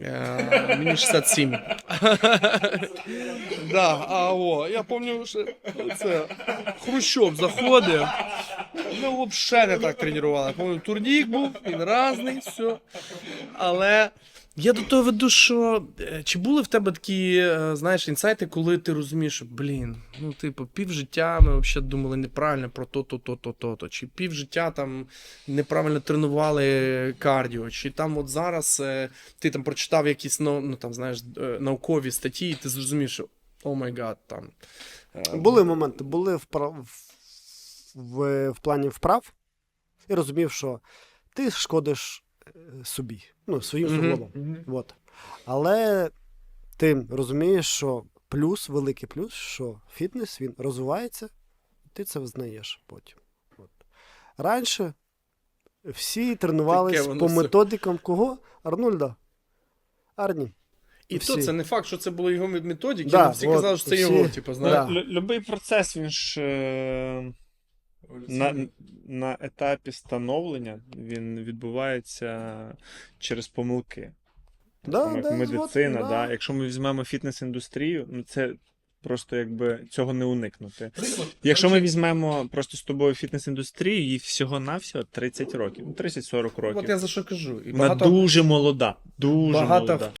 Е, Мені 67. Да, а о, я пам'ятаю, що це Хрущов заходив. Ми взагалі не так тренували. Пам'ятаю, турнік був, він разний, все. Але я до того веду, що е, чи були в тебе такі, е, знаєш, інсайти, коли ти розумієш, що, блін, ну, типу, півжиття ми взагалі думали неправильно про то, то, то, то, то, то. Чи півжиття там неправильно тренували кардіо, чи там от зараз е, ти там прочитав якісь ну, ну, там, знаєш, наукові статті, і ти зрозумів, що о май гад, там. Були моменти, були вправ... в, в, плані вправ, і розумів, що ти шкодиш собі, ну, своїм Мгм. суглобам. От. Але ти розумієш, що плюс, великий плюс, що фітнес він розвивається, і ти це визнаєш потім. От. Раніше всі тренувались Таке воно по все. методикам кого? Арнольда. Арні. І всі. то це не факт, що це було його методики, Да, але всі от, казали, що це всі- його, типу, знаєш. Да. Любий процес, він ж е, на, на етапі становлення він відбувається через помилки. Да, Там, да, медицина, от, да. да. якщо ми візьмемо фітнес-індустрію, ну це просто якби цього не уникнути. Якщо ми візьмемо просто з тобою фітнес-індустрію, їй всього-навсього 30 років, ну 30-40 От я за що кажу. І Вона багато, дуже молода. Дуже багато молода.